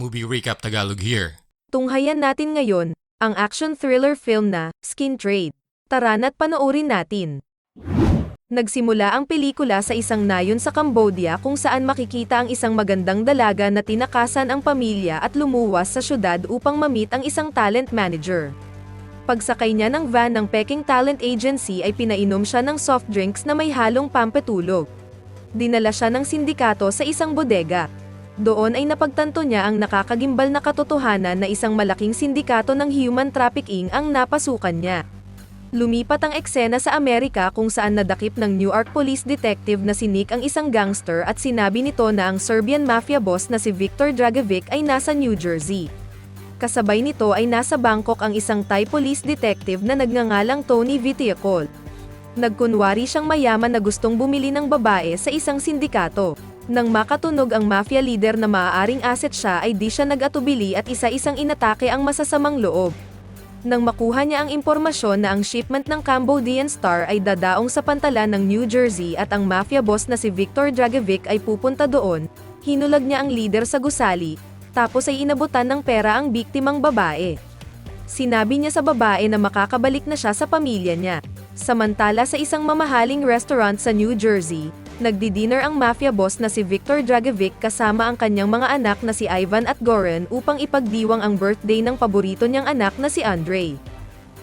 Movie Recap Tagalog here. Tunghayan natin ngayon, ang action thriller film na, Skin Trade. Tara na't panoorin natin. Nagsimula ang pelikula sa isang nayon sa Cambodia kung saan makikita ang isang magandang dalaga na tinakasan ang pamilya at lumuwas sa syudad upang mamit ang isang talent manager. Pagsakay niya ng van ng Peking Talent Agency ay pinainom siya ng soft drinks na may halong pampatulog. Dinala siya ng sindikato sa isang bodega. Doon ay napagtanto niya ang nakakagimbal na katotohanan na isang malaking sindikato ng human trafficking ang napasukan niya. Lumipat ang eksena sa Amerika kung saan nadakip ng Newark Police Detective na si Nick ang isang gangster at sinabi nito na ang Serbian mafia boss na si Viktor Dragovic ay nasa New Jersey. Kasabay nito ay nasa Bangkok ang isang Thai police detective na nagngangalang Tony Vitiacol. Nagkunwari siyang mayaman na gustong bumili ng babae sa isang sindikato. Nang makatunog ang mafia leader na maaaring asset siya ay di siya nag-atubili at isa-isang inatake ang masasamang loob. Nang makuha niya ang impormasyon na ang shipment ng Cambodian Star ay dadaong sa pantalan ng New Jersey at ang mafia boss na si Viktor Dragovic ay pupunta doon, hinulag niya ang leader sa gusali, tapos ay inabutan ng pera ang biktimang babae. Sinabi niya sa babae na makakabalik na siya sa pamilya niya. Samantala sa isang mamahaling restaurant sa New Jersey, nagdi-dinner ang mafia boss na si Viktor Dragovic kasama ang kanyang mga anak na si Ivan at Goran upang ipagdiwang ang birthday ng paborito niyang anak na si Andre.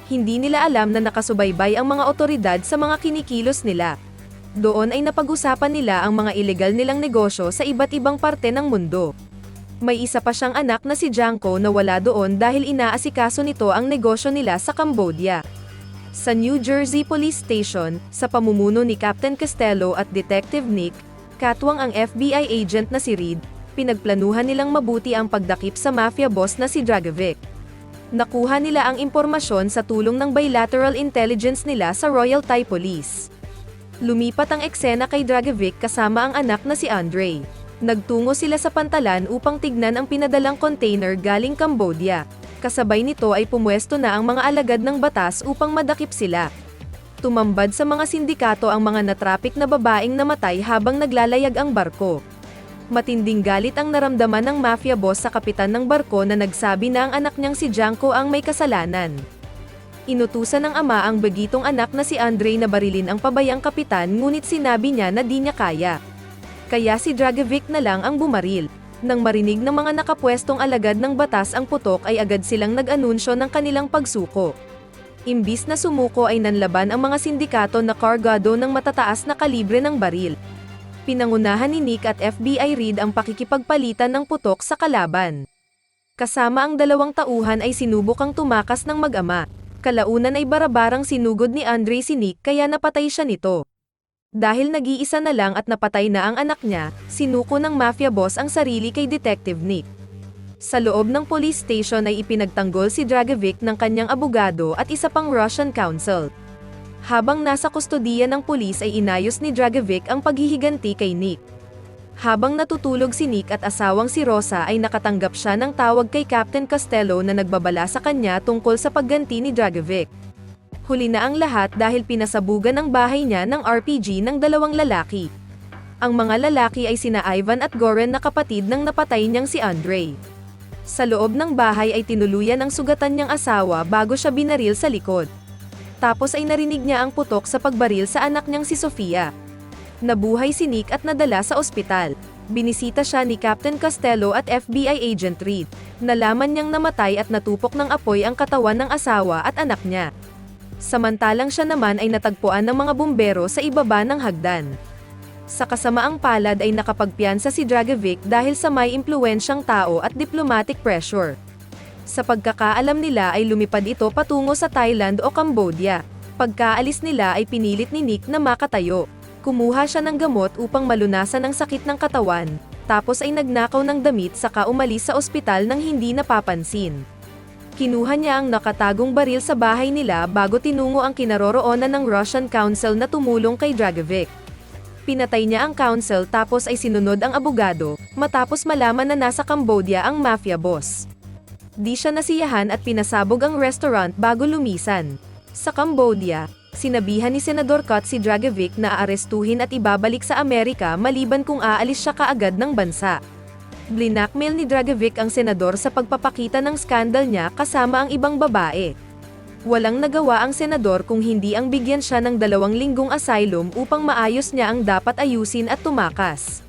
Hindi nila alam na nakasubaybay ang mga otoridad sa mga kinikilos nila. Doon ay napag-usapan nila ang mga ilegal nilang negosyo sa iba't ibang parte ng mundo. May isa pa siyang anak na si Janko na wala doon dahil inaasikaso nito ang negosyo nila sa Cambodia. Sa New Jersey Police Station, sa pamumuno ni Captain Costello at Detective Nick, katwang ang FBI agent na si Reed, pinagplanuhan nilang mabuti ang pagdakip sa mafia boss na si Dragovic. Nakuha nila ang impormasyon sa tulong ng bilateral intelligence nila sa Royal Thai Police. Lumipat ang eksena kay Dragovic kasama ang anak na si Andre. Nagtungo sila sa pantalan upang tignan ang pinadalang container galing Cambodia. Kasabay nito ay pumwesto na ang mga alagad ng batas upang madakip sila. Tumambad sa mga sindikato ang mga natrapik na babaeng namatay habang naglalayag ang barko. Matinding galit ang naramdaman ng mafia boss sa kapitan ng barko na nagsabi na ang anak niyang si Janko ang may kasalanan. Inutusan ng ama ang bagitong anak na si Andre na barilin ang pabayang kapitan ngunit sinabi niya na di niya kaya. Kaya si Dragovic na lang ang bumaril. Nang marinig ng mga nakapwestong alagad ng batas ang putok ay agad silang nag-anunsyo ng kanilang pagsuko. Imbis na sumuko ay nanlaban ang mga sindikato na kargado ng matataas na kalibre ng baril. Pinangunahan ni Nick at FBI Reed ang pakikipagpalitan ng putok sa kalaban. Kasama ang dalawang tauhan ay sinubukang tumakas ng mag-ama. Kalaunan ay barabarang sinugod ni Andre si Nick kaya napatay siya nito. Dahil nag-iisa na lang at napatay na ang anak niya, sinuko ng mafia boss ang sarili kay Detective Nick. Sa loob ng police station ay ipinagtanggol si Dragovic ng kanyang abogado at isa pang Russian counsel. Habang nasa kustodiya ng pulis ay inayos ni Dragovic ang paghihiganti kay Nick. Habang natutulog si Nick at asawang si Rosa ay nakatanggap siya ng tawag kay Captain Costello na nagbabala sa kanya tungkol sa pagganti ni Dragovic. Huli na ang lahat dahil pinasabugan ang bahay niya ng RPG ng dalawang lalaki. Ang mga lalaki ay sina Ivan at Goran na kapatid ng napatay niyang si Andre. Sa loob ng bahay ay tinuluyan ang sugatan niyang asawa bago siya binaril sa likod. Tapos ay narinig niya ang putok sa pagbaril sa anak niyang si Sofia. Nabuhay si Nick at nadala sa ospital. Binisita siya ni Captain Costello at FBI Agent Reed. Nalaman niyang namatay at natupok ng apoy ang katawan ng asawa at anak niya. Samantalang siya naman ay natagpuan ng mga bumbero sa ibaba ng hagdan. Sa kasamaang palad ay nakapagpiyansa si Dragovic dahil sa may impluensyang tao at diplomatic pressure. Sa pagkakaalam nila ay lumipad ito patungo sa Thailand o Cambodia. Pagkaalis nila ay pinilit ni Nick na makatayo. Kumuha siya ng gamot upang malunasan ang sakit ng katawan, tapos ay nagnakaw ng damit saka umalis sa ospital nang hindi napapansin. Kinuha niya ang nakatagong baril sa bahay nila bago tinungo ang kinaroroonan ng Russian counsel na tumulong kay Dragovic. Pinatay niya ang counsel tapos ay sinunod ang abogado, matapos malaman na nasa Cambodia ang mafia boss. Di siya nasiyahan at pinasabog ang restaurant bago lumisan. Sa Cambodia, sinabihan ni Senador Kot si Dragovic na aarestuhin at ibabalik sa Amerika maliban kung aalis siya kaagad ng bansa. Blinakmail ni Dragovic ang senador sa pagpapakita ng skandal niya kasama ang ibang babae. Walang nagawa ang senador kung hindi ang bigyan siya ng dalawang linggong asylum upang maayos niya ang dapat ayusin at tumakas.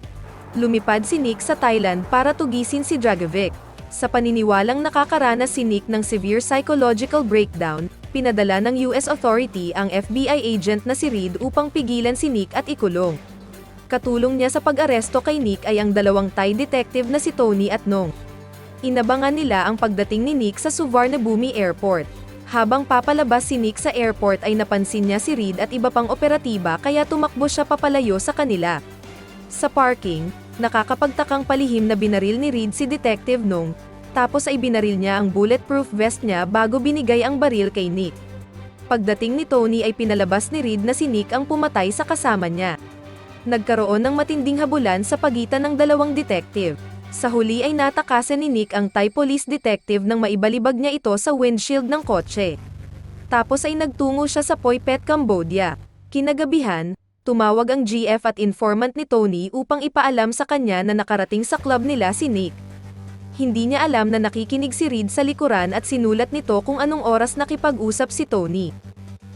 Lumipad si Nick sa Thailand para tugisin si Dragovic. Sa paniniwalang nakakaranas si Nick ng severe psychological breakdown, pinadala ng US authority ang FBI agent na si Reed upang pigilan si Nick at ikulong. Katulong niya sa pag-aresto kay Nick ay ang dalawang Thai detective na si Tony at Nong. Inabangan nila ang pagdating ni Nick sa Suvarnabhumi Airport. Habang papalabas si Nick sa airport ay napansin niya si Reed at iba pang operatiba kaya tumakbo siya papalayo sa kanila. Sa parking, nakakapagtakang palihim na binaril ni Reed si Detective Nong, tapos ay binaril niya ang bulletproof vest niya bago binigay ang baril kay Nick. Pagdating ni Tony ay pinalabas ni Reed na si Nick ang pumatay sa kasama niya nagkaroon ng matinding habulan sa pagitan ng dalawang detective. Sa huli ay natakasan ni Nick ang Thai police detective nang maibalibag niya ito sa windshield ng kotse. Tapos ay nagtungo siya sa Poipet, Cambodia. Kinagabihan, tumawag ang GF at informant ni Tony upang ipaalam sa kanya na nakarating sa club nila si Nick. Hindi niya alam na nakikinig si Reed sa likuran at sinulat nito kung anong oras nakipag-usap si Tony.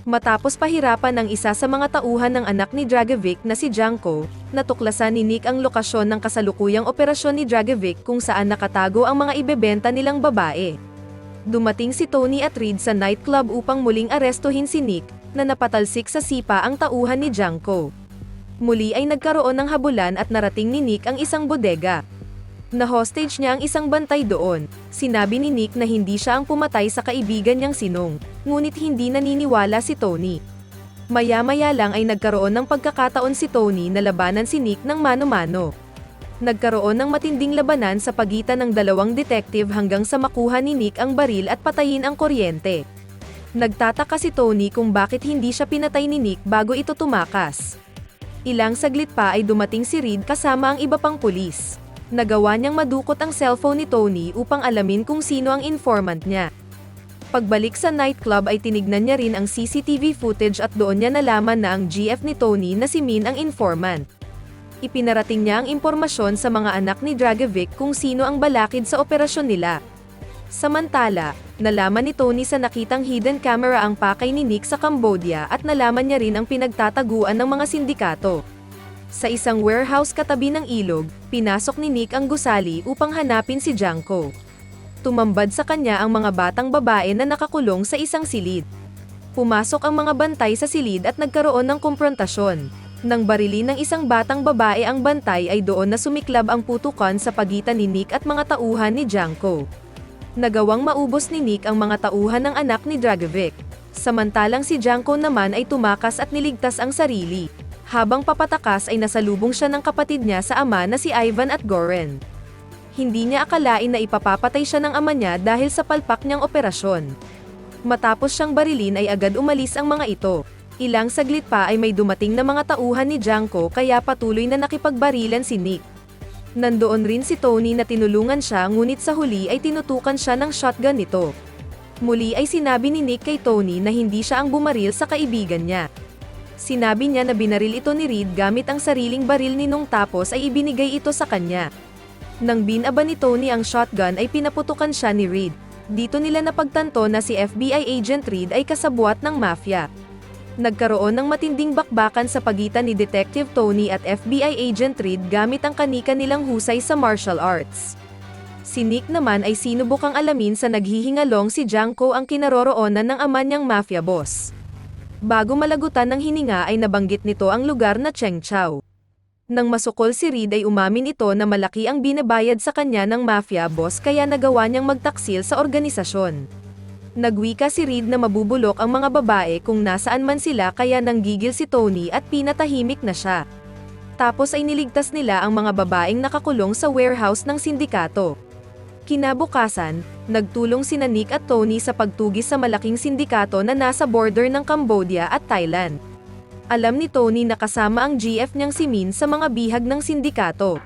Matapos pahirapan ng isa sa mga tauhan ng anak ni Dragovic na si Janko, natuklasan ni Nick ang lokasyon ng kasalukuyang operasyon ni Dragovic kung saan nakatago ang mga ibebenta nilang babae. Dumating si Tony at Reed sa nightclub upang muling arestuhin si Nick, na napatalsik sa sipa ang tauhan ni Janko. Muli ay nagkaroon ng habulan at narating ni Nick ang isang bodega. Na-hostage niya ang isang bantay doon. Sinabi ni Nick na hindi siya ang pumatay sa kaibigan niyang sinong, ngunit hindi naniniwala si Tony. Maya-maya lang ay nagkaroon ng pagkakataon si Tony na labanan si Nick ng mano-mano. Nagkaroon ng matinding labanan sa pagitan ng dalawang detective hanggang sa makuha ni Nick ang baril at patayin ang kuryente. Nagtataka si Tony kung bakit hindi siya pinatay ni Nick bago ito tumakas. Ilang saglit pa ay dumating si Reed kasama ang iba pang pulis nagawa niyang madukot ang cellphone ni Tony upang alamin kung sino ang informant niya. Pagbalik sa nightclub ay tinignan niya rin ang CCTV footage at doon niya nalaman na ang GF ni Tony na si Min ang informant. Ipinarating niya ang impormasyon sa mga anak ni Dragovic kung sino ang balakid sa operasyon nila. Samantala, nalaman ni Tony sa nakitang hidden camera ang pakay ni Nick sa Cambodia at nalaman niya rin ang pinagtataguan ng mga sindikato. Sa isang warehouse katabi ng ilog, pinasok ni Nick ang gusali upang hanapin si Janko. Tumambad sa kanya ang mga batang babae na nakakulong sa isang silid. Pumasok ang mga bantay sa silid at nagkaroon ng komprontasyon. Nang barili ng isang batang babae ang bantay ay doon na sumiklab ang putukan sa pagitan ni Nick at mga tauhan ni Janko. Nagawang maubos ni Nick ang mga tauhan ng anak ni Dragovic. Samantalang si Janko naman ay tumakas at niligtas ang sarili. Habang papatakas ay nasalubong siya ng kapatid niya sa ama na si Ivan at Goren. Hindi niya akalain na ipapapatay siya ng ama niya dahil sa palpak niyang operasyon. Matapos siyang barilin ay agad umalis ang mga ito. Ilang saglit pa ay may dumating na mga tauhan ni Janko kaya patuloy na nakipagbarilan si Nick. Nandoon rin si Tony na tinulungan siya ngunit sa huli ay tinutukan siya ng shotgun nito. Muli ay sinabi ni Nick kay Tony na hindi siya ang bumaril sa kaibigan niya. Sinabi niya na binaril ito ni Reed gamit ang sariling baril ni Nung tapos ay ibinigay ito sa kanya. Nang binaba ni Tony ang shotgun ay pinaputukan siya ni Reed. Dito nila napagtanto na si FBI agent Reed ay kasabwat ng mafia. Nagkaroon ng matinding bakbakan sa pagitan ni Detective Tony at FBI agent Reed gamit ang kanika nilang husay sa martial arts. Si Nick naman ay sinubukang alamin sa naghihingalong si Janko ang kinaroroonan ng ama niyang mafia boss. Bago malagutan ng hininga ay nabanggit nito ang lugar na Chengchao. Nang masukol si Reed ay umamin ito na malaki ang binabayad sa kanya ng mafia boss kaya nagawa niyang magtaksil sa organisasyon. Nagwika si Reed na mabubulok ang mga babae kung nasaan man sila kaya nanggigil si Tony at pinatahimik na siya. Tapos ay niligtas nila ang mga babaeng nakakulong sa warehouse ng sindikato. Kinabukasan, nagtulong sina Nick at Tony sa pagtugis sa malaking sindikato na nasa border ng Cambodia at Thailand. Alam ni Tony na kasama ang GF niyang si Min sa mga bihag ng sindikato.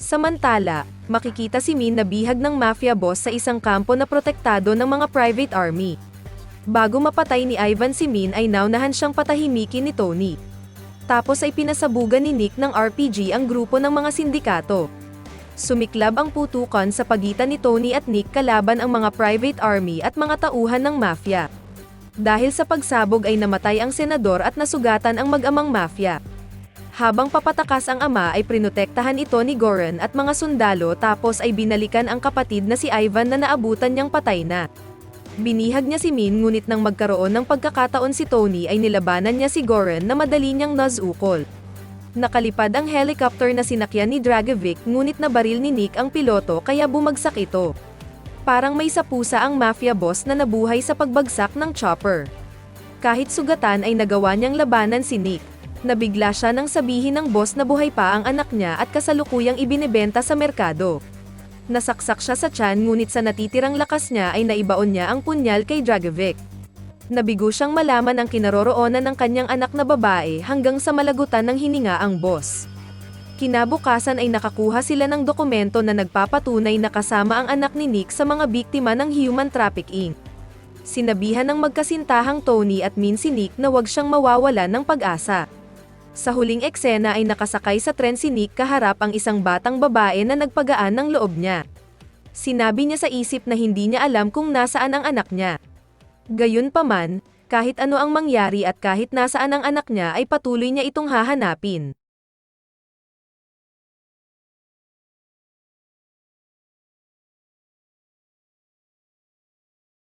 Samantala, makikita si Min na bihag ng mafia boss sa isang kampo na protektado ng mga private army. Bago mapatay ni Ivan si Min ay naunahan siyang patahimikin ni Tony. Tapos ay pinasabugan ni Nick ng RPG ang grupo ng mga sindikato. Sumiklab ang putukan sa pagitan ni Tony at Nick kalaban ang mga private army at mga tauhan ng mafia. Dahil sa pagsabog ay namatay ang senador at nasugatan ang mag-amang mafia. Habang papatakas ang ama ay prinotektahan ito ni Goran at mga sundalo tapos ay binalikan ang kapatid na si Ivan na naabutan niyang patay na. Binihag niya si Min ngunit nang magkaroon ng pagkakataon si Tony ay nilabanan niya si Goran na madali niyang nazukol. Nakalipad ang helicopter na sinakyan ni Dragovic ngunit nabaril ni Nick ang piloto kaya bumagsak ito. Parang may sapusa ang mafia boss na nabuhay sa pagbagsak ng chopper. Kahit sugatan ay nagawa niyang labanan si Nick. Nabigla siya nang sabihin ng boss na buhay pa ang anak niya at kasalukuyang ibinebenta sa merkado. Nasaksak siya sa tiyan ngunit sa natitirang lakas niya ay naibaon niya ang punyal kay Dragovic. Nabigo siyang malaman ang kinaroroonan ng kanyang anak na babae hanggang sa malagutan ng hininga ang boss. Kinabukasan ay nakakuha sila ng dokumento na nagpapatunay na kasama ang anak ni Nick sa mga biktima ng human trafficking. Sinabihan ng magkasintahang Tony at Min si Nick na huwag siyang mawawala ng pag-asa. Sa huling eksena ay nakasakay sa tren si Nick kaharap ang isang batang babae na nagpagaan ng loob niya. Sinabi niya sa isip na hindi niya alam kung nasaan ang anak niya. Gayunpaman, kahit ano ang mangyari at kahit nasaan ang anak niya ay patuloy niya itong hahanapin.